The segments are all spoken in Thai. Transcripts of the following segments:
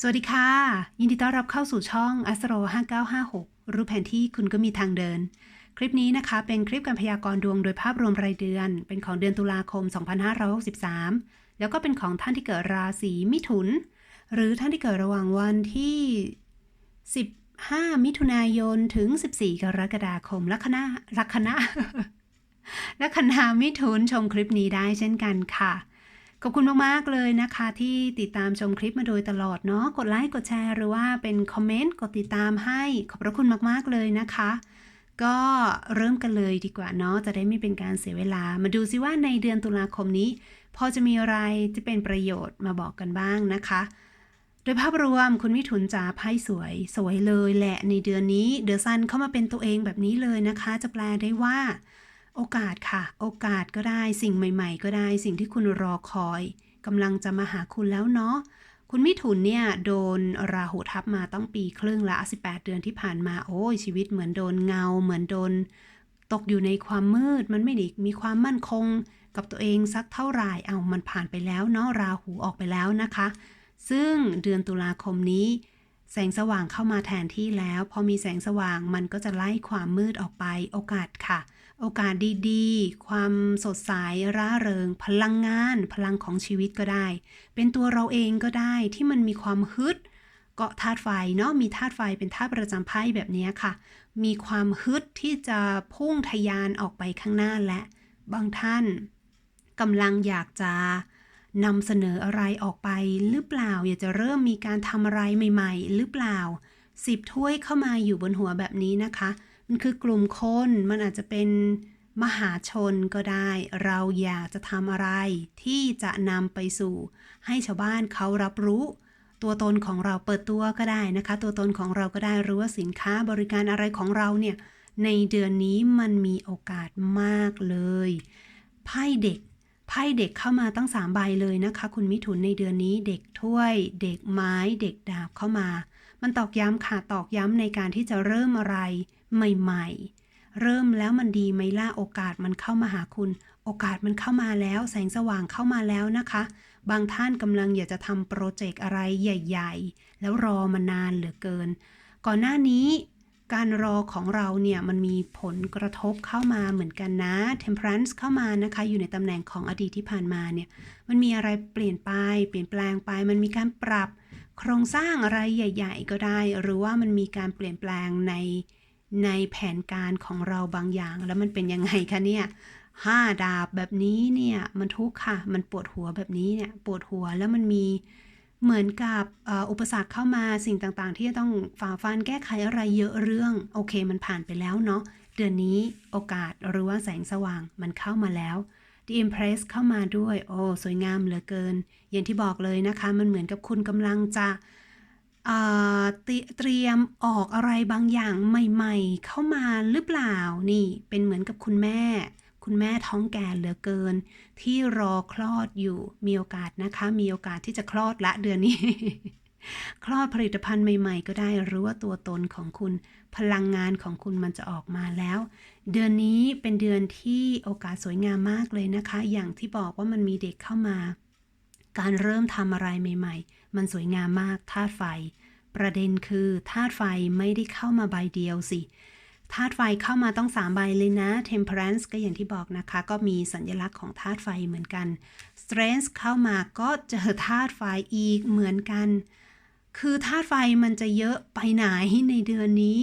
สวัสดีค่ะ ยินดีต้อนรับเข้าสู่ช่อง Astro 5956 รู้แผนที่คุณก็มีทางเดิน คลิปนี้นะคะ เป็นคลิปการพยากรณ์ดวงโดยภาพรวมรายเดือน เป็นของเดือนตุลาคม 2563 แล้วก็เป็นของท่านที่เกิดราศีมิถุน หรือท่านที่เกิดระหว่างวันที่ 15 มิถุนายนถึง 14 กรกฎาคมลัคนาลัคนาลัคนามิถุนชมคลิปนี้ได้เช่นกันค่ะ ขอบคุณมาก ๆ เลยนะคะ ที่ติดตามชมคลิปมาโดยตลอดเนาะกดไลค์กดแชร์หรือว่าเป็นคอมเมนต์กดติดตามให้ขอบพระคุณมาก ๆ เลยนะคะ ก็เริ่มกันเลยดีกว่าเนาะจะได้ไม่เป็นการเสียเวลา มาดูซิว่าในเดือนตุลาคมนี้ พอจะมีอะไรที่เป็นประโยชน์มาบอกกันบ้างนะคะ โดยภาพรวมคุณมิถุนจ๋าไพ่สวย สวยเลยแหละในเดือนนี้เดอะซันเข้ามาเป็นตัวเองแบบนี้เลยนะคะ จะแปลได้ว่า โอกาสค่ะ โอกาสก็ได้สิ่งใหม่ ๆ ก็ได้สิ่งที่คุณรอคอยกำลังจะมาหาคุณแล้วเนาะคุณมิถุนเนี่ยโดนราหูทับมาต้องปีครึ่งละ 18 เดือนที่ผ่านมาโอ้ยชีวิตเหมือนโดนเงา เหมือนโดน ตกอยู่ในความมืด มันไม่ได้มีความมั่นคงกับตัวเองสักเท่าไหร่เอามันผ่านไปแล้วเนาะราหูออกไปแล้วนะคะ ซึ่งเดือนตุลาคมนี้ แสงสว่างเข้ามาแทนที่แล้ว พอมีแสงสว่างมันก็จะไล่ความมืดออกไปโอกาสค่ะ โอกาสดีๆ ความสดใสร่าเริง พลังงาน พลังของชีวิตก็ได้ เป็นตัวเราเองก็ได้ที่มันมีความฮึด เกาะธาตุไฟเนาะมีธาตุไฟเป็นธาตุประจำไพ่แบบนี้ค่ะ มีความฮึดที่จะพุ่งทะยานออกไปข้างหน้าและ บางท่านกำลังอยากจะนำเสนออะไรออกไปหรือเปล่า อยากจะเริ่มมีการทำอะไรใหม่ ๆ หรือเปล่าสิบถ้วยเข้ามาอยู่บนหัวแบบนี้นะคะ มันคือกลุ่มคน มันอาจจะเป็นมหาชนก็ได้ เราอยากจะทำอะไร ที่จะนำไปสู่ ให้ชาวบ้านเขารับรู้ ตัวตนของเราเปิดตัวก็ได้นะคะ ตัวตนของเราก็ได้หรือว่าสินค้าบริการอะไรของเราเนี่ย ในเดือนนี้มันมีโอกาสมากเลยไพ่เด็กไพ่เด็กเข้ามาตั้งสามใบเลยนะคะ คุณมิถุนในเดือนนี้เด็กถ้วย เด็กไม้ เด็กดาบเข้ามา มันตอกย้ำค่ะตอกย้ำในการที่จะเริ่มอะไรใหม่ ๆ เริ่มแล้วมันดีไหมล่ะโอกาสมันเข้ามาหาคุณ โอกาสมันเข้ามาแล้ว แสงสว่างเข้ามาแล้วนะคะ บางท่านกำลังอยากจะทำโปรเจกต์อะไรใหญ่ ๆ แล้วรอมานานเหลือเกิน ก่อนหน้านี้การรอของเราเนี่ยมันมีผลกระทบเข้ามาเหมือนกันนะ Temperance เข้ามานะคะ อยู่ในตำแหน่งของอดีตที่ผ่านมาเนี่ย มันมีอะไรเปลี่ยนไป เปลี่ยนแปลงไป มันมีการปรับ โครงสร้างอะไรใหญ่ ๆ ก็ได้ หรือว่ามันมีการเปลี่ยนแปลงในในแผนการของเราบางอย่าง แล้วมันเป็นยังไงคะเนี่ยห้าดาบแบบนี้เนี่ยมันทุกข์ค่ะ มันปวดหัวแบบนี้เนี่ยปวดหัวแล้วมันมีเหมือนกับอุปสรรคเข้ามาสิ่งต่างๆ ที่จะต้องฝ่าฟันแก้ไขอะไรเยอะเรื่อง โอเคมันผ่านไปแล้วเนาะเดือนนี้โอกาสหรือว่าแสงสว่างมันเข้ามาแล้ว The Impress เข้ามาด้วย โอ้ สวยงามเหลือเกิน อย่างที่บอกเลยนะคะ มันเหมือนกับคุณกำลังจะเอ่อเตรีเตรียมออกอะไรบางอย่างใหม่ๆ เข้ามาหรือเปล่า นี่ เป็นเหมือนกับคุณแม่ คุณแม่ท้องแก่เหลือเกิน ที่รอคลอดอยู่ มีโอกาสนะคะ มีโอกาสที่จะคลอดละเดือนนี้ คลอดผลิตภัณฑ์ใหม่ๆ ก็ได้หรือว่าตัวตนของคุณ พลังงานของคุณมันจะออกมาแล้ว เดือนนี้เป็นเดือนที่โอกาสสวยงามมากเลยนะคะ อย่างที่บอกว่ามันมีเด็กเข้ามา การเริ่มทำอะไรใหม่ ๆ มันสวยงามมากธาตุไฟ ประเด็นคือธาตุไฟไม่ได้เข้ามาใบเดียวสิธาตุไฟเข้ามาต้องสามใบเลยนะ Temperance ก็อย่างที่บอกนะคะ ก็มีสัญลักษณ์ของธาตุไฟเหมือนกัน Strength เข้ามาก็เจอธาตุไฟอีกเหมือนกัน คือธาตุไฟมันจะเยอะไปไหนในเดือนนี้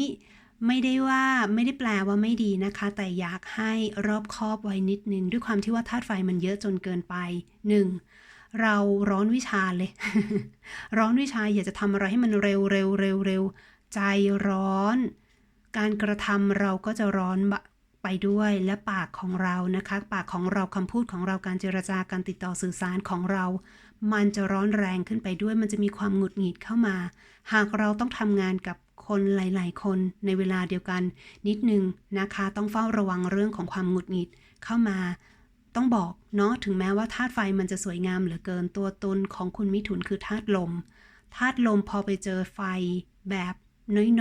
ไม่ได้ว่าไม่ได้แปลว่าไม่ดีนะคะ แต่อยากให้รอบคอบไว้นิดนึง ด้วยความที่ว่าธาตุไฟมันเยอะจนเกินไป 1. เราร้อนวิชาเลย ร้อนวิชาอยากจะทำอะไรให้มันเร็วเร็วเร็วเร็วใจร้อน การกระทำเราก็จะร้อนบะ ไปด้วยและปากของเรานะคะ ปากของเราคำพูดของเราการเจรจาการติดต่อสื่อสารของเรา มันจะร้อนแรงขึ้นไปด้วย มันจะมีความหงุดหงิดเข้ามา หากเราต้องทำงานกับคนหลาย ๆ คนในเวลาเดียวกัน นิดนึงนะคะ ต้องเฝ้าระวังเรื่องของความหงุดหงิดเข้ามา ต้องบอกเนาะถึงแม้ว่าธาตุไฟมันจะสวยงามเหลือเกินตัวตนของคุณมิถุนคือธาตุลมธาตุลมพอไปเจอไฟแบบ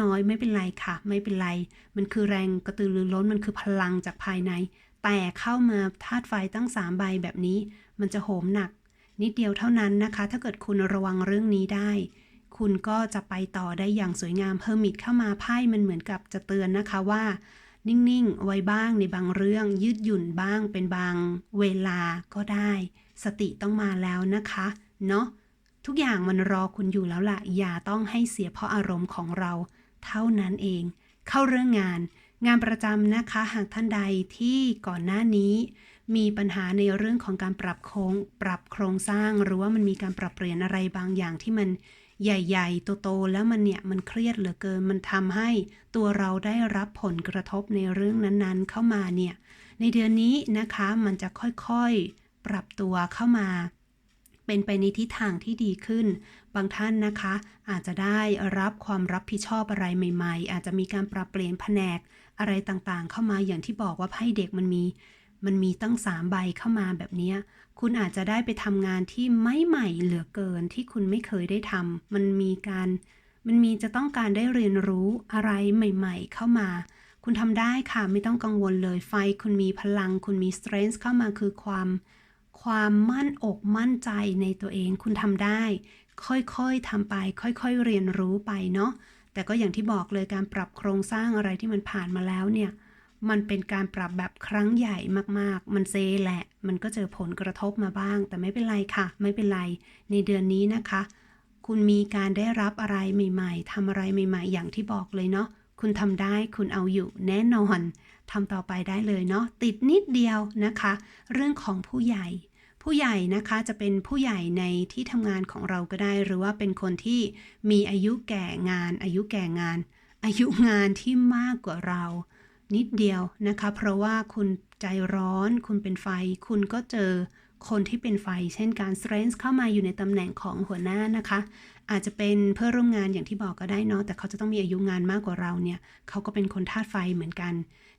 น้อยๆ ไม่เป็นไรค่ะ ไม่เป็นไร มันคือแรงกระตือรือร้นมันคือพลังจากภายใน แต่เข้ามาธาตุไฟตั้งสามใบแบบนี้ มันจะโหมหนัก นิดเดียวเท่านั้นนะคะ ถ้าเกิดคุณระวังเรื่องนี้ได้ คุณก็จะไปต่อได้อย่างสวยงามเฮอร์มิตเข้ามาไพ่มันเหมือนกับจะเตือนนะคะว่า นิ่งๆ ไว้บ้างในบางเรื่อง ยืดหยุ่นบ้างเป็นบางเวลาก็ได้ สติต้องมาแล้วนะคะ เนาะ ทุกอย่างมันรอคุณอยู่แล้วล่ะ อย่าต้องให้เสียเพราะอารมณ์ของเรา เท่านั้นเอง เข้าเรื่องงาน งานประจำนะคะ หากท่านใดที่ก่อนหน้านี้ มีปัญหาในเรื่องของการปรับโครงปรับโครงสร้าง หรือว่ามันมีการปรับเปลี่ยนอะไรบางอย่างที่มันใหญ่ๆ โตๆ แล้วมันเนี่ยมันเครียดเหลือเกิน มันทำให้ตัวเราได้รับผลกระทบในเรื่องนั้นๆ เข้ามาเนี่ย ในเดือนนี้นะคะ มันจะค่อยๆ ปรับตัวเข้ามา เป็นไปในทิศทางที่ดีขึ้น บางท่านนะคะ อาจจะได้รับความรับผิดชอบอะไรใหม่ ๆ อาจจะมีการปรับเปลี่ยนแผนกอะไรต่างๆ เข้ามาอย่างที่บอกว่าไพ่เด็กมันมี มันมีตั้งสามใบเข้ามาแบบนี้คุณอาจจะได้ไปทำงานที่ไม่ใหม่เหลือเกินที่คุณไม่เคยได้ทำมันมีการมันมีจะต้องการได้เรียนรู้อะไรใหม่ ๆ เข้ามา คุณทำได้ค่ะไม่ต้องกังวลเลยไฟคุณมีพลัง คุณมี strength เข้ามาคือความ ความมั่นอกมั่นใจในตัวเองคุณทำได้ ค่อยๆทำไป ค่อยๆเรียนรู้ไปเนาะแต่ก็อย่างที่บอกเลยการปรับโครงสร้างอะไรที่มันผ่านมาแล้วเนี่ยมันเป็นการปรับแบบครั้งใหญ่มากๆ มันเซแหละ มันก็เจอผลกระทบมาบ้าง แต่ไม่เป็นไรค่ะ ไม่เป็นไร ในเดือนนี้นะคะ คุณมีการได้รับอะไรใหม่ๆทำอะไรใหม่ๆ อย่างที่บอกเลยเนาะ คุณทำได้ คุณเอาอยู่แน่นอน ทำต่อไปได้เลยเนาะ ติดนิดเดียวนะคะ เรื่องของผู้ใหญ่ ผู้ใหญ่นะคะจะเป็นผู้ใหญ่ในที่ทำงานของเราก็ได้ หรือว่าเป็นคนที่มีอายุแก่งาน อายุแก่งาน อายุงานที่มากกว่าเรา นิดเดียวนะคะ เพราะว่าคุณใจร้อน คุณเป็นไฟ คุณก็เจอคนที่เป็นไฟ เช่นการ strength เข้ามาอยู่ในตำแหน่งของหัวหน้านะคะ อาจจะเป็นเพื่อร่วมงานอย่างที่บอกก็ได้เนาะแต่เขาจะต้องมีอายุงานมากกว่าเราเนี่ย เขาก็เป็นคนธาตุไฟเหมือนกัน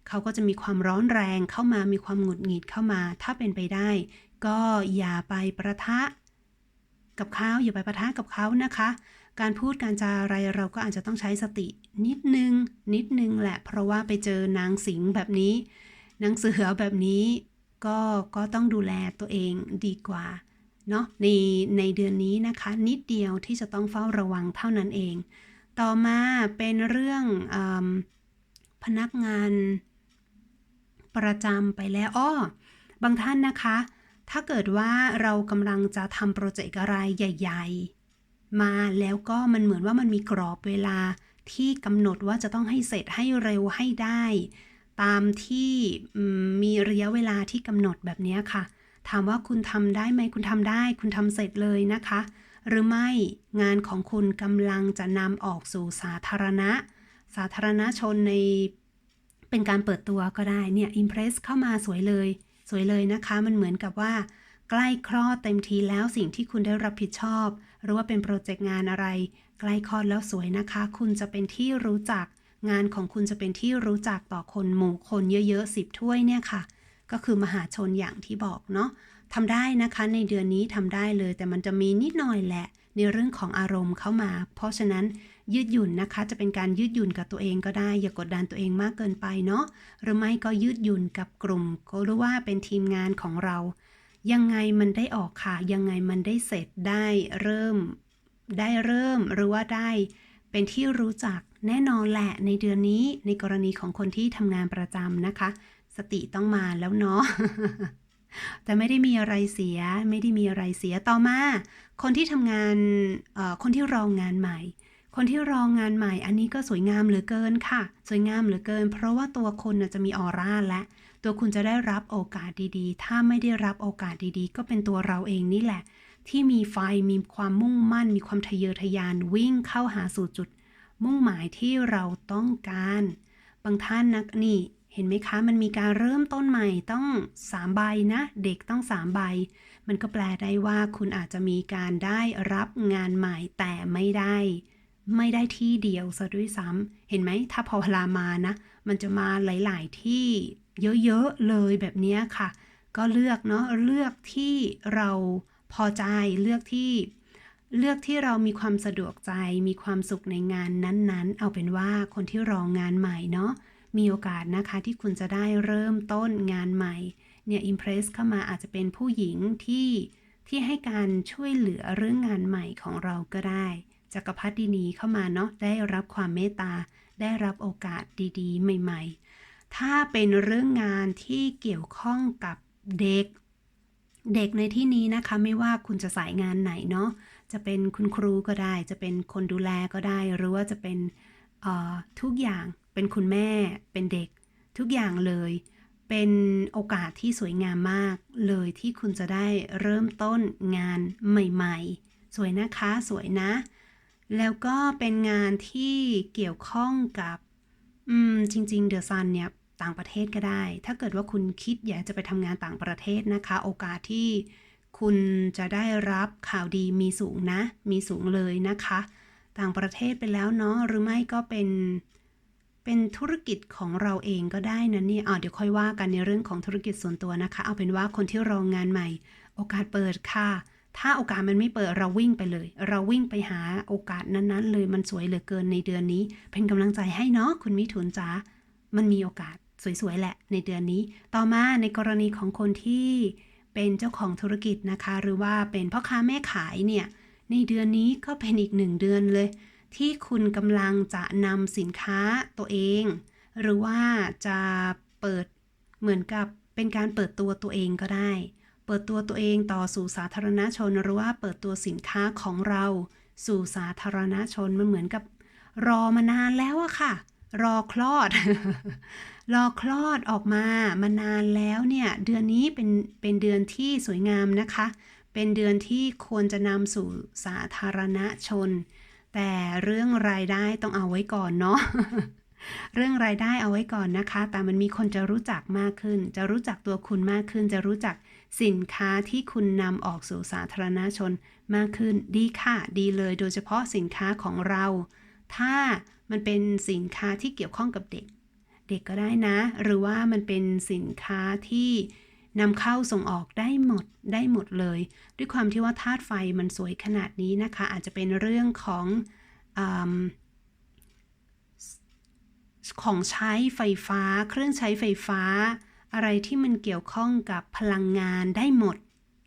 เขาก็จะมีความร้อนแรงเข้ามามีความหงุดหงิดเข้ามา ถ้าเป็นไปได้ ก็อย่าไปประทะกับเขาอย่าไปประทะกับเขานะคะ การพูดการจาอะไรเราก็อาจจะต้องใช้สตินิดนึง นิดนึงแหละ เพราะว่าไปเจอนางสิงแบบนี้นางเสือแบบนี้ก็ก็ต้องดูแลตัวเองดีกว่าเนาะในในเดือนนี้นะคะ นิดเดียวที่จะต้องเฝ้าระวังเท่านั้นเอง ต่อมาเป็นเรื่องอพนักงานประจำไปแล้วอ้อบางท่านนะคะ ถ้าเกิดว่าเรากำลังจะทำโปรเจกต์อะไรใหญ่ ๆ มาแล้วก็มันเหมือนว่ามันมีกรอบเวลาที่กำหนดว่าจะต้องให้เสร็จให้เร็วให้ได้ ตามที่มีระยะเวลาที่กำหนดแบบนี้ค่ะ ถามว่าคุณทำได้ไหมคุณทำได้ คุณทำเสร็จเลยนะคะ หรือไม่งานของคุณกำลังจะนำออกสู่สาธารณะ สาธารณชนในเป็นการเปิดตัวก็ได้เนี่ยอิมเพรสเข้ามาสวยเลย สวยเลยนะคะ มันเหมือนกับว่า ใกล้คลอดเต็มทีแล้วสิ่งที่คุณได้รับผิดชอบ หรือว่าเป็นโปรเจกต์งานอะไร ใกล้คลอดแล้วสวยนะคะ คุณจะเป็นที่รู้จัก งานของคุณจะเป็นที่รู้จักต่อคนหมู่คนเยอะๆสิบถ้วยเนี่ยค่ะ ก็คือมหาชนอย่างที่บอกเนาะทำได้นะคะในเดือนนี้ทำได้เลย แต่มันจะมีนิดหน่อยแหละ ในเรื่องของอารมณ์เข้ามา เพราะฉะนั้น ยืดหยุ่นนะคะ จะเป็นการยืดหยุ่นกับตัวเองก็ได้ อย่ากดดันตัวเองมากเกินไปเนาะหรือไม่ก็ยืดหยุ่นกับกลุ่ม ก็รู้ว่าเป็นทีมงานของเรา ยังไงมันได้ออกค่ะ ยังไงมันได้เสร็จได้เริ่ม ได้เริ่มหรือว่าได้ เป็นที่รู้จักแน่นอนแหละในเดือนนี้ในกรณีของคนที่ทำงานประจำนะคะ สติต้องมาแล้วเนาะแต่ไม่ได้มีอะไรเสีย ไม่ได้มีอะไรเสียต่อมา คนที่ทำงานคนที่รองงานใหม่ คนที่รองงานใหม่อันนี้ก็สวยงามเหลือเกินค่ะ สวยงามเหลือเกิน เพราะว่าตัวคนจะมีออร่าและตัวคุณจะได้รับโอกาสดีๆ ถ้าไม่ได้รับโอกาสดีๆ ก็เป็นตัวเราเองนี่แหละ ที่มีไฟมีความมุ่งมั่น มีความทะเยอทะยานวิ่งเข้าหาสู่จุด มุ่งหมายที่เราต้องการ บางท่านนะนี่เห็นไหมคะ มันมีการเริ่มต้นใหม่ต้อง3ใบนะ เด็กต้อง3ใบ มันก็แปลได้ว่าคุณอาจจะมีการได้รับงานใหม่แต่ไม่ได้ ไม่ได้ที่เดียวซะด้วยซ้ำเห็นไหมถ้าพอเวลามานะ มันจะมาหลาย ๆ ที่เยอะ ๆ เลยแบบนี้ค่ะ ก็เลือกเนาะเลือกที่เราพอใจเลือกที่เลือกที่เรามีความสะดวกใจมีความสุขในงานนั้นๆ เอาเป็นว่าคนที่รองงานใหม่เนาะมีโอกาสนะคะที่คุณจะได้เริ่มต้นงานใหม่เนี่ยอิมเพรสเข้ามาอาจจะเป็นผู้หญิงที่ที่ให้การช่วยเหลือเรื่องงานใหม่ของเราก็ได้ จักรพรรดินีเข้ามาเนาะได้รับความเมตตา ได้รับโอกาสดีๆ ใหม่ ๆ ถ้าเป็นเรื่องงานที่เกี่ยวข้องกับเด็ก เด็กในที่นี้นะคะไม่ว่าคุณจะสายงานไหนเนาะจะเป็นคุณครูก็ได้ จะเป็นคนดูแลก็ได้ หรือว่าจะเป็นทุกอย่างเป็นคุณแม่เป็นเด็กทุกอย่างเลย เป็นโอกาสที่สวยงามมากเลยที่คุณจะได้เริ่มต้นงานใหม่ ๆ สวยนะคะสวยนะ แล้วก็เป็นงานที่เกี่ยวข้องกับ อืม จริงๆเดอะซันเนี่ยต่างประเทศก็ได้ ถ้าเกิดว่าคุณคิดอยากจะไปทำงานต่างประเทศนะคะ โอกาสที่คุณจะได้รับข่าวดีมีสูงนะ มีสูงเลยนะคะ ต่างประเทศไปแล้วเนาะ หรือไม่ก็เป็น เป็นธุรกิจของเราเองก็ได้นะเนี่ยอ่าเดี๋ยวค่อยว่ากันในเรื่องของธุรกิจส่วนตัวนะคะ เอาเป็นว่าคนที่รองงานใหม่ โอกาสเปิดค่ะ ถ้าโอกาสมันไม่เปิดเราวิ่งไปเลย เราวิ่งไปหาโอกาสนั้นๆ เลยมันสวยเหลือเกินในเดือนนี้ เป็นกำลังใจให้เนาะคุณมิถุนจ๋ามันมีโอกาสสวยๆแหละในเดือนนี้ ต่อมาในกรณีของคนที่เป็นเจ้าของธุรกิจนะคะ หรือว่าเป็นพ่อค้าแม่ขายเนี่ยในเดือนนี้ก็เป็นอีกหนึ่งเดือนเลย ที่คุณกำลังจะนำสินค้าตัวเอง หรือว่าจะเปิดเหมือนกับเป็นการเปิดตัวตัวเองก็ได้ เปิดตัวตัวเองต่อสู่สาธารณชนหรือว่าเปิดตัวสินค้าของเราสู่สาธารณชนมันเหมือนกับ รอมานานแล้วอะค่ะ รอคลอด รอคลอดออกมามานานแล้วเนี่ย เดือนนี้เป็นเป็นเดือนที่สวยงามนะคะ เป็นเดือนที่ควรจะนำสู่สาธารณชน แต่เรื่องรายได้ต้องเอาไว้ก่อนเนาะเรื่องรายได้เอาไว้ก่อนนะคะ แต่มันมีคนจะรู้จักมากขึ้น จะรู้จักตัวคุณมากขึ้น จะรู้จัก สินค้าที่คุณนำออกสู่สาธารณชนมากขึ้นดีค่ะดีเลยโดยเฉพาะสินค้าของเรา ถ้ามันเป็นสินค้าที่เกี่ยวข้องกับเด็ก เด็กก็ได้นะ หรือว่ามันเป็นสินค้าที่นำเข้าส่งออกได้หมดได้หมดเลย ด้วยความที่ว่าธาตุไฟมันสวยขนาดนี้นะคะ อาจจะเป็นเรื่องของอของใช้ไฟฟ้า เครื่องใช้ไฟฟ้า อะไรที่มันเกี่ยวข้องกับพลังงานได้หมด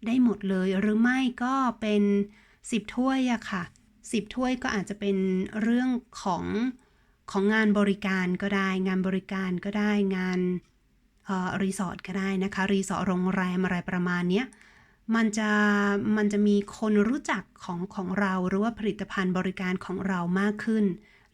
ได้หมดเลย หรือไม่ก็เป็นสิบถ้วยอะค่ะสิบถ้วยก็อาจจะเป็นเรื่องของของงานบริการก็ได้ งานบริการก็ได้งานรีสอร์ทก็ได้นะคะรีสอร์ทโรงแรมอะไรประมาณนี้มันจะมันจะมีคนรู้จักของของเราหรือว่าผลิตภัณฑ์บริการของเรามากขึ้น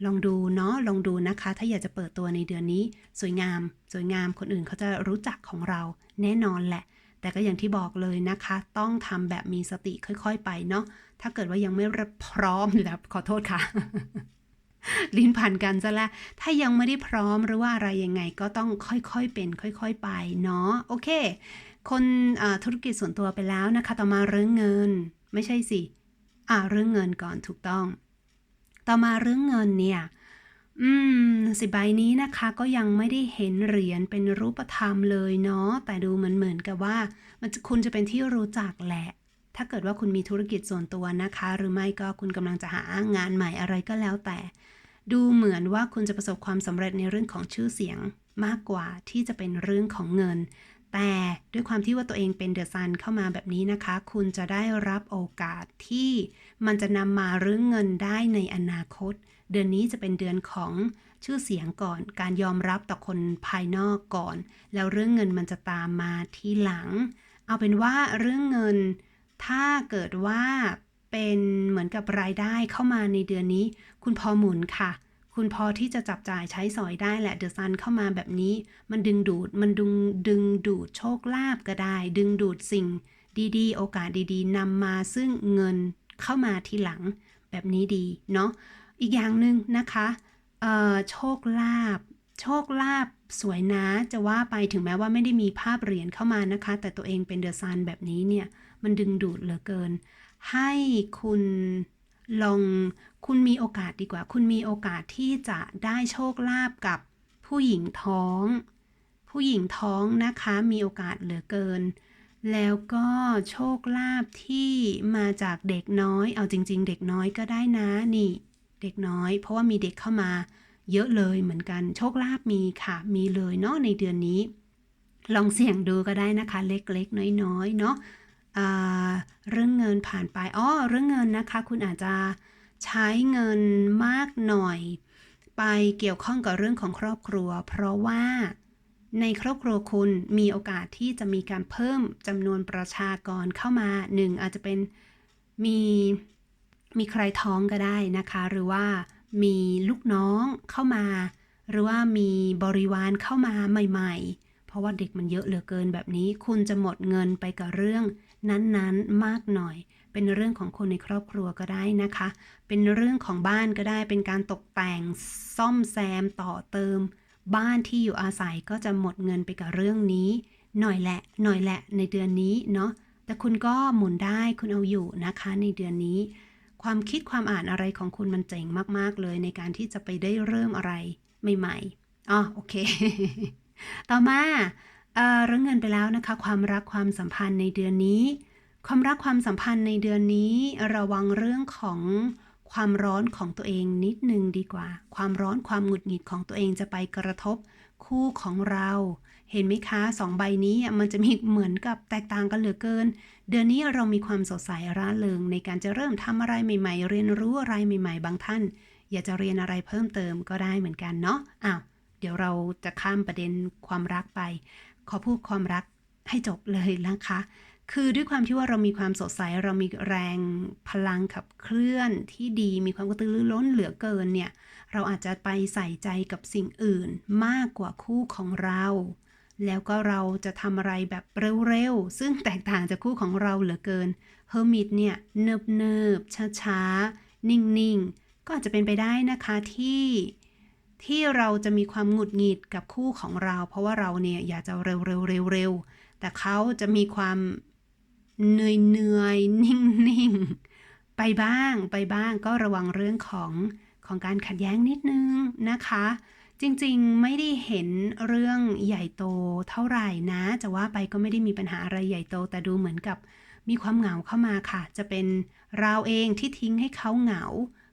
ลองดูเนาะลองดูนะคะ ถ้าอยากจะเปิดตัวในเดือนนี้ สวยงาม สวยงามคนอื่นเขาจะรู้จักของเราแน่นอนแหละ แต่ก็อย่างที่บอกเลยนะคะ ต้องทำแบบมีสติค่อยๆ ไปเนาะถ้าเกิดว่ายังไม่พร้อมแล้วขอโทษค่ะ ลิ้นผ่านกันซะแล้วถ้ายังไม่ได้พร้อมหรือว่าอะไรยังไงก็ต้องค่อยๆเป็น ค่อย ๆ ไปเนาะโอเค คนธุรกิจส่วนตัวไปแล้วนะคะ ต่อมาเรื่องเงิน ไม่ใช่สิอ่าเรื่องเงินก่อนถูกต้อง ต่อมาเรื่องเงินเนี่ย อืม สิบใบนี้นะคะก็ยังไม่ได้เห็นเหรียญเป็นรูปธรรมเลยเนาะ แต่ดูเหมือนเหมือนกับว่า มันคุณจะเป็นที่รู้จักแหละ ถ้าเกิดว่าคุณมีธุรกิจส่วนตัวนะคะ หรือไม่ก็คุณกำลังจะหางานใหม่อะไรก็แล้วแต่ ดูเหมือนว่าคุณจะประสบความสำเร็จในเรื่องของชื่อเสียงมากกว่าที่จะเป็นเรื่องของเงิน แต่ด้วยความที่ว่าตัวเองเป็นเดอะซันเข้ามาแบบนี้นะคะ คุณจะได้รับโอกาสที่มันจะนำมาเรื่องเงินได้ในอนาคต เดือนนี้จะเป็นเดือนของชื่อเสียงก่อน การยอมรับต่อคนภายนอกก่อน แล้วเรื่องเงินมันจะตามมาทีหลัง เอาเป็นว่าเรื่องเงิน ถ้าเกิดว่าเป็นเหมือนกับรายได้เข้ามาในเดือนนี้ คุณพอหมุนค่ะ คุณพอที่จะจับจ่ายใช้สอยได้แหละเดอะซันเข้ามาแบบนี้ มันดึงดูดมันดึงดึงดูดโชคลาภก็ได้ ดึงดูดสิ่งดีๆ โอกาสดีๆนำมาซึ่งเงินเข้ามาทีหลังแบบนี้ดีเนาะอีกอย่างหนึ่งนะคะโชคลาภโชคลาภสวยนะจะว่าไปถึงแม้ว่าไม่ได้มีภาพเหรียญเข้ามานะคะ แต่ตัวเองเป็นเดอะซันแบบนี้เนี่ย มันดึงดูดเหลือเกิน ให้คุณ ลองคุณมีโอกาสดีกว่า คุณมีโอกาสที่จะได้โชคลาภกับผู้หญิงท้อง ผู้หญิงท้องนะคะมีโอกาสเหลือเกิน แล้วก็โชคลาภที่มาจากเด็กน้อย เอาจริง ๆ เด็กน้อยก็ได้นะนี่เด็กน้อย เพราะว่ามีเด็กเข้ามาเยอะเลยเหมือนกันโชคลาภมีค่ะ มีเลยเนาะในเดือนนี้ ลองเสี่ยงดูก็ได้นะคะ เล็กๆ น้อยๆ เนาะ เรื่องเงินผ่านไปอ๋อเรื่องเงินนะคะ คุณอาจจะใช้เงินมากหน่อย ไปเกี่ยวข้องกับเรื่องของครอบครัว เพราะว่าในครอบครัวคุณมีโอกาสที่จะมีการเพิ่มจำนวนประชากรเข้ามาหนึ่งอาจจะเป็นมีมีใครท้องก็ได้นะคะ หรือว่ามีลูกน้องเข้ามา หรือว่ามีบริวารเข้ามาใหม่ ๆ เพราะว่าเด็กมันเยอะเหลือเกินแบบนี้ คุณจะหมดเงินไปกับเรื่อง นั้นๆ มากหน่อย เป็นเรื่องของคนในครอบครัวก็ได้นะคะ เป็นเรื่องของบ้านก็ได้ เป็นการตกแต่งซ่อมแซมต่อเติม บ้านที่อยู่อาศัยก็จะหมดเงินไปกับเรื่องนี้ หน่อยแหละ หน่อยแหละ ในเดือนนี้เนาะ แต่คุณก็หมุนได้ คุณเอาอยู่นะคะในเดือนนี้ ความคิดความอ่านอะไรของคุณมันเจ๋งมากๆเลยในการที่จะไปได้เริ่มอะไรใหม่ๆอ๋อโอเค ต่อมา เรื่องเงินไปแล้วนะคะ ความรักความสัมพันธ์ในเดือนนี้ ความรักความสัมพันธ์ในเดือนนี้ระวังเรื่องของความร้อนของตัวเองนิดนึงดีกว่า ความร้อนความหงุดหงิดของตัวเองจะไปกระทบคู่ของเรา เห็นไหมคะสองใบนี้มันจะมีเหมือนกับแตกต่างกันเหลือเกิน เดือนนี้เรามีความสดใสร่าเริง ในการจะเริ่มทำอะไรใหม่ ๆ เรียนรู้อะไรใหม่ ๆ บางท่าน อยากจะเรียนอะไรเพิ่มเติมก็ได้เหมือนกันเนาะอ้าวเดี๋ยวเราจะข้ามประเด็นความรักไป ขอพูดความรักให้จบเลยนะคะ คือด้วยความที่ว่าเรามีความสดใส เรามีแรงพลังขับเคลื่อนที่ดี มีความกระตือรือร้นเหลือเกินเนี่ย เราอาจจะไปใส่ใจกับสิ่งอื่นมากกว่าคู่ของเรา แล้วก็เราจะทำอะไรแบบเร็วๆ ซึ่งแตกต่างจากคู่ของเราเหลือเกิน เฮอร์มิตเนี่ยเนิบเนิบช้าช้าๆ นิ่งๆ ก็อาจจะเป็นไปได้นะคะที่ ที่เราจะมีความหงุดหงิดกับคู่ของเรา เพราะว่าเราเนี่ยอยากจะเร็วเร็วเร็วเร็วๆแต่เขาจะมีความเหนื่อยเหนื่อยนิ่งนิ่งๆไปบ้างไปบ้างก็ระวังเรื่องของของการขัดแย้งนิดนึงนะคะ จริงๆไม่ได้เห็นเรื่องใหญ่โตเท่าไหร่นะจะว่าไปก็ไม่ได้มีปัญหาอะไรใหญ่โต แต่ดูเหมือนกับมีความเหงาเข้ามาค่ะ จะเป็นเราเองที่ทิ้งให้เขาเหงา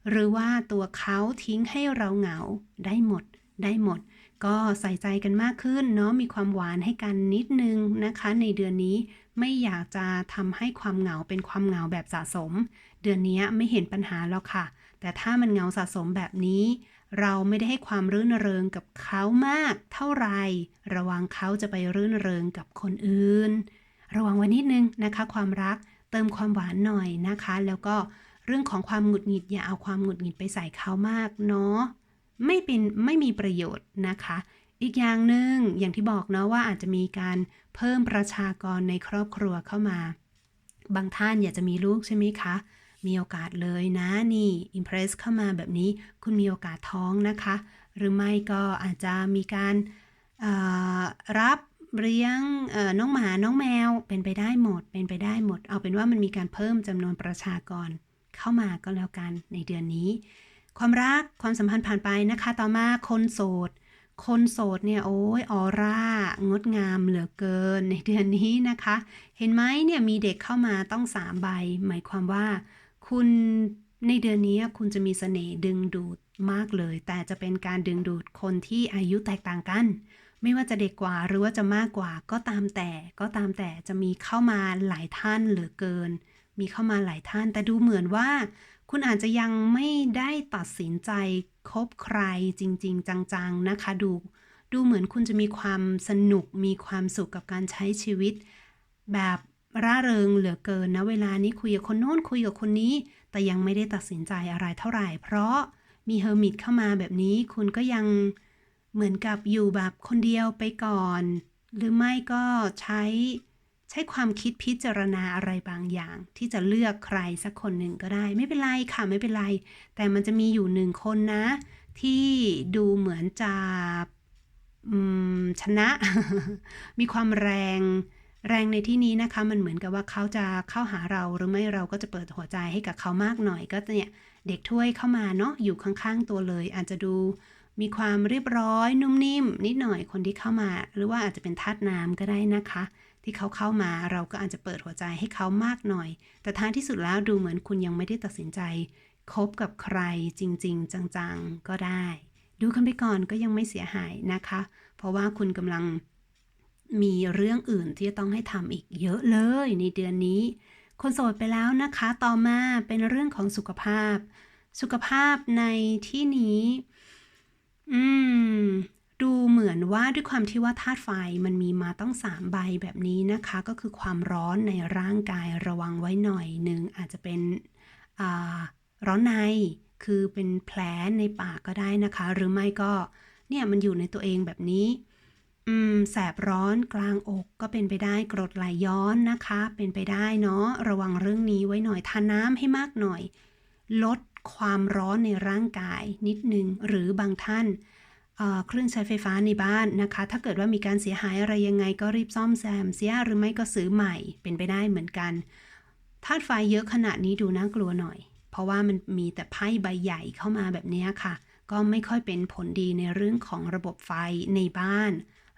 หรือว่าตัวเขาทิ้งให้เราเหงาได้หมดได้หมด ก็ใส่ใจกันมากขึ้นเนาะมีความหวานให้กันนิดนึงนะคะ ในเดือนนี้ไม่อยากจะทำให้ความเหงาเป็นความเหงาแบบสะสม เดือนนี้ไม่เห็นปัญหาแล้วค่ะ แต่ถ้ามันเหงาสะสมแบบนี้ เราไม่ได้ให้ความรื่นเริงกับเขามาก เท่าไหรระวังเขาจะไปรื่นเริงกับคนอื่น ระวังไว้นิดนึงนะคะ ความรักเติมความหวานหน่อยนะคะ แล้วก็ เรื่องของความหงุดหงิดอย่าเอาความหงุดหงิดไปใส่เขามากเนาะไม่เป็นไม่มีประโยชน์นะคะ อีกอย่างหนึ่งอย่างที่บอกเนาะว่าอาจจะมีการเพิ่มประชากรในครอบครัวเข้ามา บางท่านอยากจะมีลูกใช่ไหมคะ มีโอกาสเลยนะนี่อิมเพรสเข้ามาแบบนี้คุณมีโอกาสท้องนะคะ หรือไม่ก็อาจจะมีการรับเลี้ยงน้องหมาน้องแมวเป็นไปได้หมด เป็นไปได้หมด เอาเป็นว่ามันมีการเพิ่มจำนวนประชากร เข้ามาก็แล้วกันในเดือนนี้ ความรักความสัมพันธ์ผ่านไปนะคะ ต่อมาคนโสด คนโสดเนี่ยโอ้ยออร่างดงามเหลือเกินในเดือนนี้นะคะ เห็นไหมเนี่ยมีเด็กเข้ามาต้องสามใบ หมายความว่า คุณในเดือนนี้คุณจะมีเสน่ห์ดึงดูดมากเลย แต่จะเป็นการดึงดูดคนที่อายุแตกต่างกัน ไม่ว่าจะเด็กกว่าหรือว่าจะมากกว่าก็ตามแต่ก็ตามแต่จะมีเข้ามาหลายท่านเหลือเกิน มีเข้ามาหลายท่าน แต่ดูเหมือนว่า คุณอาจจะยังไม่ได้ตัดสินใจคบใครจริง ๆ จังๆนะคะ ดู ดูเหมือนคุณจะมีความสนุกมีความสุขกับการใช้ชีวิต แบบร่าเริงเหลือเกินนะ เวลานี้คุยกับคนโน้นคุยกับคนนี้ แต่ยังไม่ได้ตัดสินใจอะไรเท่าไหร่ เพราะมีเฮอร์มิตเข้ามาแบบนี้ คุณก็ยังเหมือนกับอยู่แบบคนเดียวไปก่อน หรือไม่ก็ใช้ ช้ความคิดพิจารณาอะไรบางอย่าง ที่จะเลือกใครสักคนหนึ่งก็ได้ ไม่เป็นไรค่ะไม่เป็นไร แต่มันจะมีอยู่หนึ่งคนนะ ที่ดูเหมือนจะชนะ มีความแรงแรงในที่นี้นะคะ มันเหมือนกับว่าเขาจะเข้าหาเราหรือไม่เราก็จะเปิดหัวใจให้กับเขามากหน่อย ก็เนี่ยเด็กถ้วยเข้ามาเนาะอยู่ข้างๆตัวเลย อาจจะดูมีความเรียบร้อยนุ่มนิ่มนิดหน่อยคนที่เข้ามา หรือว่าอาจจะเป็นธาตุน้ำก็ได้นะคะ ที่เขาเข้ามาเราก็อาจจะเปิดหัวใจให้เขามากหน่อย แต่ท้ายที่สุดแล้วดูเหมือนคุณยังไม่ได้ตัดสินใจคบกับใครจริง ๆ จังๆก็ได้ ดูกันไปก่อนก็ยังไม่เสียหายนะคะ เพราะว่าคุณกำลังมีเรื่องอื่นที่จะต้องให้ทำอีกเยอะเลยในเดือนนี้ คนโสดไปแล้วนะคะ ต่อมาเป็นเรื่องของสุขภาพ สุขภาพในที่นี้ ว่าด้วยความที่ว่าธาตุไฟมันมีมาต้องสามใบแบบนี้นะคะ ก็คือความร้อนในร่างกายระวังไว้หน่อยหนึ่งอาจจะเป็นร้อนในคือเป็นแผลในปากก็ได้นะคะ หรือไม่ก็เนี่ยมันอยู่ในตัวเองแบบนี้อืมแสบร้อนกลางอกก็เป็นไปได้กรดไหลย้อนนะคะ เป็นไปได้เนาะระวังเรื่องนี้ไว้หน่อยทานน้ำให้มากหน่อย ลดความร้อนในร่างกายนิดนึงหรือบางท่าน เครื่องใช้ไฟฟ้าในบ้านนะคะ ถ้าเกิดว่ามีการเสียหายอะไรยังไงก็รีบซ่อมแซมเสียหรือไม่ก็ซื้อใหม่เป็นไปได้เหมือนกันธาตุไฟเยอะขนาดนี้ดูน่ากลัวหน่อย เพราะว่ามันมีแต่ไพ่ใบใหญ่เข้ามาแบบนี้ค่ะ ก็ไม่ค่อยเป็นผลดีในเรื่องของระบบไฟในบ้าน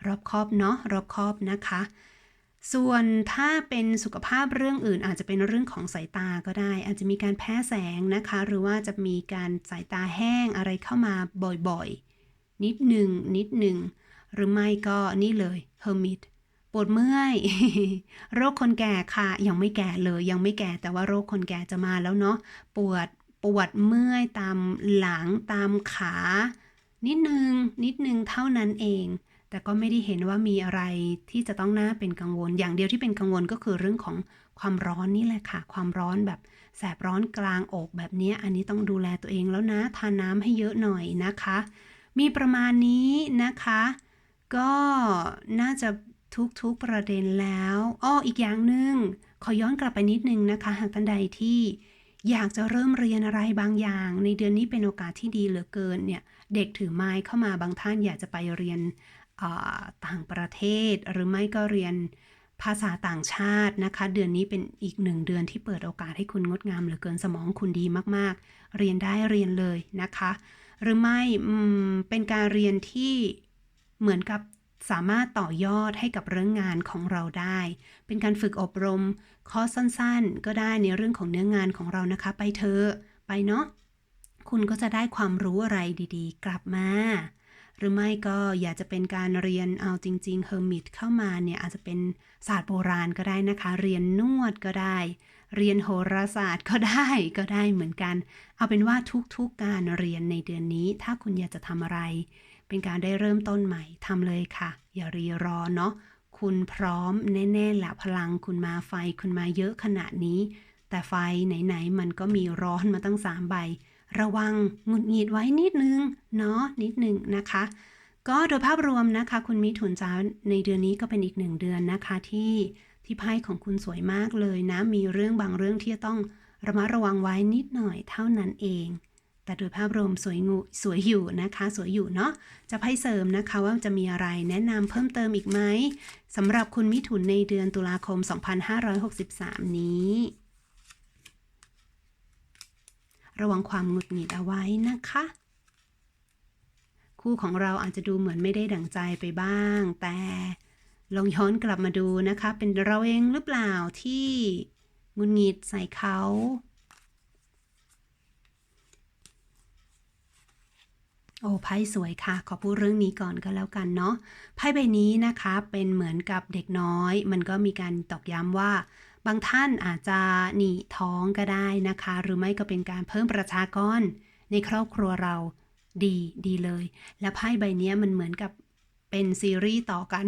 รอบครอบเนาะรอบครอบนะคะ ส่วนถ้าเป็นสุขภาพเรื่องอื่นอาจจะเป็นเรื่องของสายตาก็ได้ อาจจะมีการแพ้แสงนะคะ หรือว่าจะมีการสายตาแห้งอะไรเข้ามาบ่อยๆ นิดหนึ่งนิดหนึ่ง หรือไม่ก็นี่เลยเฮอร์มิตปวดเมื่อย โรคคนแก่ค่ะ ยังไม่แก่เลย ยังไม่แก่แต่ว่าโรคคนแก่จะมาแล้วเนาะปวดปวดเมื่อยตามหลังตามขา นิดนึงนิดนึงเท่านั้นเอง แต่ก็ไม่ได้เห็นว่ามีอะไรที่จะต้องน่าเป็นกังวล อย่างเดียวที่เป็นกังวลก็คือเรื่องของความร้อนนี่แหละค่ะ ความร้อนแบบแสบร้อนกลางอกแบบนี้ อันนี้ต้องดูแลตัวเองแล้วนะ ทานน้ำให้เยอะหน่อยนะคะ มีประมาณนี้นะคะ ก็น่าจะทุกๆประเด็นแล้วอ้ออีกอย่างหนึ่งขอย้อนกลับไปนิดนึงนะคะ หากท่านใดที่อยากจะเริ่มเรียนอะไรบางอย่าง ในเดือนนี้เป็นโอกาสที่ดีเหลือเกินเนี่ย เด็กถือไม้เข้ามาบางท่านอยากจะไปเรียนต่างประเทศ หรือไม่ก็เรียนภาษาต่างชาตินะคะ เดือนนี้เป็นอีกหนึ่งเดือนที่เปิดโอกาสให้คุณงดงามเหลือเกินสมองคุณดีมากๆ เรียนได้เรียนเลยนะคะ หรือไม่เป็นการเรียนที่เหมือนกับสามารถต่อยอดให้กับเรื่องงานของเราได้ เป็นการฝึกอบรมคอร์สสั้นๆ ก็ได้ในเรื่องของเนื้องานของเรานะคะ ไปเถอะไปเนาะคุณก็จะได้ความรู้อะไรดีๆ กลับมา หรือไม่ก็อยากจะเป็นการเรียนเอาจริงๆเฮอร์มิตเข้ามาเนี่ยอาจจะเป็นศาสตร์โบราณก็ได้นะคะ เรียนนวดก็ได้ เรียนโหราศาสตร์ก็ได้ก็ได้เหมือนกัน เอาเป็นว่าทุกๆการเรียนในเดือนนี้ ถ้าคุณอยากจะทำอะไร เป็นการได้เริ่มต้นใหม่ทำเลยค่ะ อย่ารีรอเนาะคุณพร้อมแน่ๆแหละพลังคุณมาไฟคุณมาเยอะขนาดนี้ แต่ไฟไหนๆมันก็มีร้อนมาตั้งสามใบ ระวังหงุดหงิดไว้นิดนึงเนาะนิดนึงนะคะก็โดยภาพรวมนะคะ คุณมิถุนจ้าในเดือนนี้ก็เป็นอีกหนึ่งเดือนนะคะที่ ที่ไพ่ของคุณสวยมากเลยนะ มีเรื่องบางเรื่องที่จะต้องระมัดระวังไว้นิดหน่อยเท่านั้นเอง แต่โดยภาพรวมสวยงูสวยอยู่นะคะ สวยอยู่เนาะ จะไพ่เสริมนะคะว่าจะมีอะไรแนะนำเพิ่มเติมอีกไหมสำหรับคุณมิถุนในเดือนตุลาคม 2563 นี้ ระวังความหงุดหงิดเอาไว้นะคะคู่ของเราอาจจะดูเหมือนไม่ได้ดั่งใจไปบ้าง แต่ ลองย้อนกลับมาดูนะคะ เป็นเราเองหรือเปล่าที่งุดหงิดใส่เขาโอ้ไพ่สวยค่ะ ขอพูดเรื่องนี้ก่อนก็แล้วกันเนาะไพ่ใบนี้นะคะเป็นเหมือนกับเด็กน้อย มันก็มีการตอกย้ำว่า บางท่านอาจจะหนีท้องก็ได้นะคะ หรือไม่ก็เป็นการเพิ่มประชากรในครอบครัวเราดีดีเลย และไพ่ใบนี้มันเหมือนกับเป็นซีรีส์ต่อกัน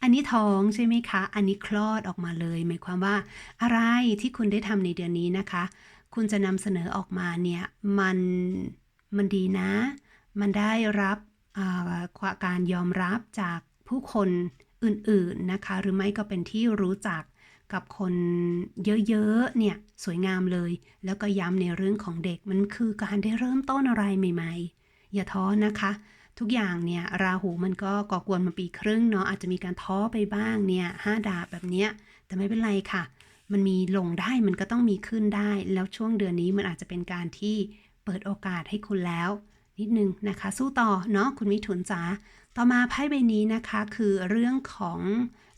อันนี้ท้องใช่ไหมคะ อันนี้คลอดออกมาเลย หมายความว่า อะไรที่คุณได้ทำในเดือนนี้นะคะ คุณจะนำเสนอออกมาเนี่ยมันมันดีนะ มันได้รับการยอมรับจากผู้คนอื่นๆนะคะ หรือไม่ก็เป็นที่รู้จักกับคนเยอะๆ เนี่ยสวยงามเลย แล้วก็ย้ำในเรื่องของเด็กมันคือการได้เริ่มต้นอะไรใหม่ ๆ อย่าท้อนะคะ ทุกอย่างเนี่ยราหูมันก็ก่อกวนมาปีครึ่งเนาะอาจจะมีการท้อไปบ้างเนี่ยห้าดาบแบบเนี้ยแต่ไม่เป็นไรค่ะ มันมีลงได้มันก็ต้องมีขึ้นได้ แล้วช่วงเดือนนี้มันอาจจะเป็นการที่เปิดโอกาสให้คุณแล้ว นิดนึงนะคะ สู้ต่อเนาะคุณมิถุนจ๋าต่อมาไพ่ใบนี้นะคะคือเรื่องของ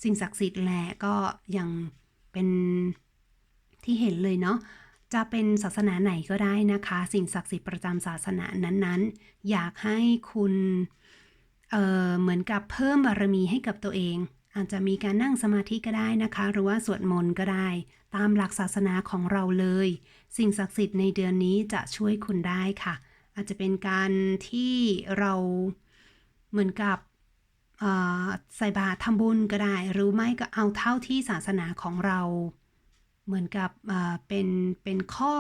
สิ่งศักดิ์สิทธิ์แหละก็ยังเป็นที่เห็นเลยเนาะ จะเป็นศาสนาไหนก็ได้นะคะ สิ่งศักดิ์สิทธิ์ประจำศาสนานั้นๆ อยากให้คุณเเหมือนกับเพิ่มบารมีให้กับตัวเอง อาจจะมีการนั่งสมาธิก็ได้นะคะ หรือว่าสวดมนต์ก็ได้ ตามหลักศาสนาของเราเลย สิ่งศักดิ์สิทธิ์ในเดือนนี้จะช่วยคุณได้ค่ะ อาจจะเป็นการที่เราเหมือนกับใส่บาตรทำบุญก็ได้ หรือไม่ก็เอาเท่าที่ศาสนาของเรา เหมือนกับเป็นเป็นข้อ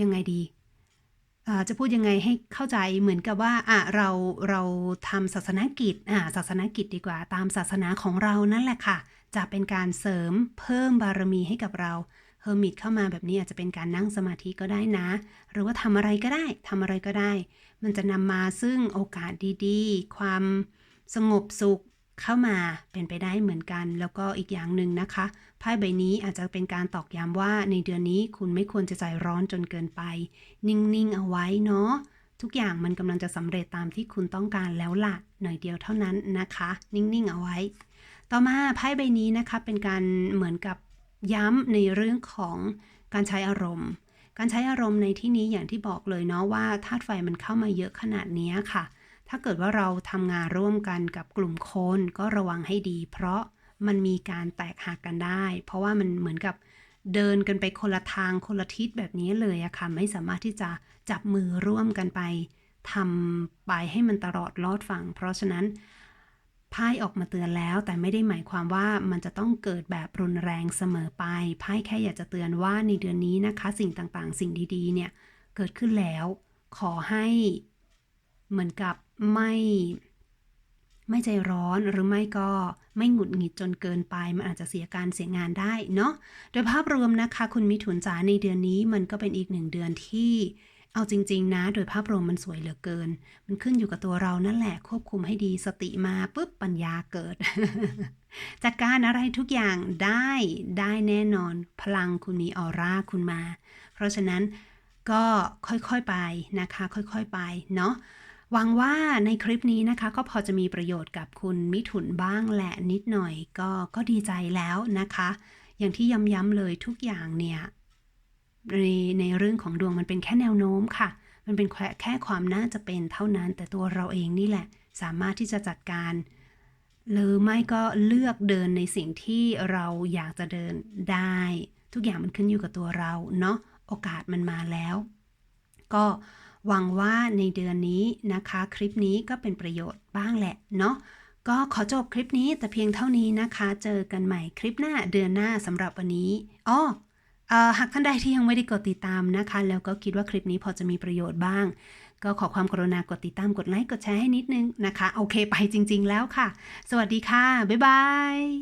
ยังไงดีจะพูดยังไงให้เข้าใจเหมือนกับว่าอะเราเราทำศาสนกิจอ่าศาสนกิจดีกว่า ตามศาสนาของเรานั่นแหละค่ะ จะเป็นการเสริมเพิ่มบารมีให้กับเราเฮอร์มิตเข้ามาแบบนี้อาจจะเป็นการนั่งสมาธิก็ได้นะ หรือว่าทำอะไรก็ได้ทำอะไรก็ได้ มันจะนำมาซึ่งโอกาสดีๆ ความสงบสุข เข้ามาเป็นไปได้เหมือนกัน แล้วก็อีกอย่างหนึ่งนะคะไพ่ใบนี้อาจจะเป็นการตอกย้ำว่าในเดือนนี้คุณไม่ควรจะใจร้อนจนเกินไป นิ่งๆเอาไว้เนาะทุกอย่างมันกำลังจะสำเร็จตามที่คุณต้องการแล้วล่ะหน่อยเดียวเท่านั้นนะคะ นิ่งๆเอาไว้ ต่อมาไพ่ใบนี้นะคะเป็นการเหมือนกับย้ำในเรื่องของการใช้อารมณ์ การใช้อารมณ์ในที่นี้อย่างที่บอกเลยเนาะว่าธาตุไฟมันเข้ามาเยอะขนาดนี้ค่ะ ถ้าเกิดว่าเราทำงานร่วมกันกับกลุ่มคนก็ระวังให้ดี เพราะมันมีการแตกหักกันได้ เพราะว่ามันเหมือนกับเดินกันไปคนละทางคนละทิศแบบนี้เลยอะค่ะไม่สามารถที่จะจับมือร่วมกันไปทำไปให้มันตลอดรอดฝั่ง เพราะฉะนั้นไพ่ออกมาเตือนแล้ว แต่ไม่ได้หมายความว่ามันจะต้องเกิดแบบรุนแรงเสมอไปไพ่แค่อยากจะเตือนว่าในเดือนนี้นะคะ สิ่งต่างๆ สิ่งดีๆ เนี่ยเกิดขึ้นแล้ว ขอให้เหมือนกับ ไม่ไม่ใจร้อนหรือไม่ก็ไม่หงุดหงิดจนเกินไป มันอาจจะเสียการเสียงานได้เนาะโดยภาพรวมนะคะคุณมิถุนจ๋าในเดือนนี้มันก็เป็นอีกหนึ่งเดือนที่เอาจริง ๆ นะ โดยภาพรวมมันสวยเหลือเกิน มันขึ้นอยู่กับตัวเรานั่นแหละควบคุมให้ดีสติมาปุ๊บปัญญาเกิด จัดการอะไรทุกอย่างได้ได้แน่นอน พลังคุณมีออร่าคุณมา เพราะฉะนั้นก็ค่อยๆไปนะคะ ค่อยๆไปเนาะ หวังว่าในคลิปนี้นะคะ ก็พอจะมีประโยชน์กับคุณมิถุนบ้างแหละนิดหน่อยก็ก็ดีใจแล้วนะคะ อย่างที่ย้ำๆเลยทุกอย่างเนี่ยในในเรื่องของดวงมันเป็นแค่แนวโน้มค่ะ มันเป็นแค่แค่ความน่าจะเป็นเท่านั้น แต่ตัวเราเองนี่แหละ สามารถที่จะจัดการ หรือไม่ก็เลือกเดินในสิ่งที่เราอยากจะเดินได้ ทุกอย่างมันขึ้นอยู่กับตัวเราเนาะโอกาสมันมาแล้ว ก็ หวังว่าในเดือนนี้นะคะ คลิปนี้ก็เป็นประโยชน์บ้างแหละเนาะก็ขอจบคลิปนี้แต่เพียงเท่านี้นะคะ เจอกันใหม่คลิปหน้าเดือนหน้าสำหรับวันนี้อ้อเอ่อหากท่านใดที่ยังไม่ได้กดติดตามนะคะ แล้วก็คิดว่าคลิปนี้พอจะมีประโยชน์บ้าง ก็ขอความกรุณากดติดตามกดไลค์กดแชร์ให้นิดนึงนะคะ โอเคไปจริง ๆ แล้วค่ะ สวัสดีค่ะ บ๊ายบาย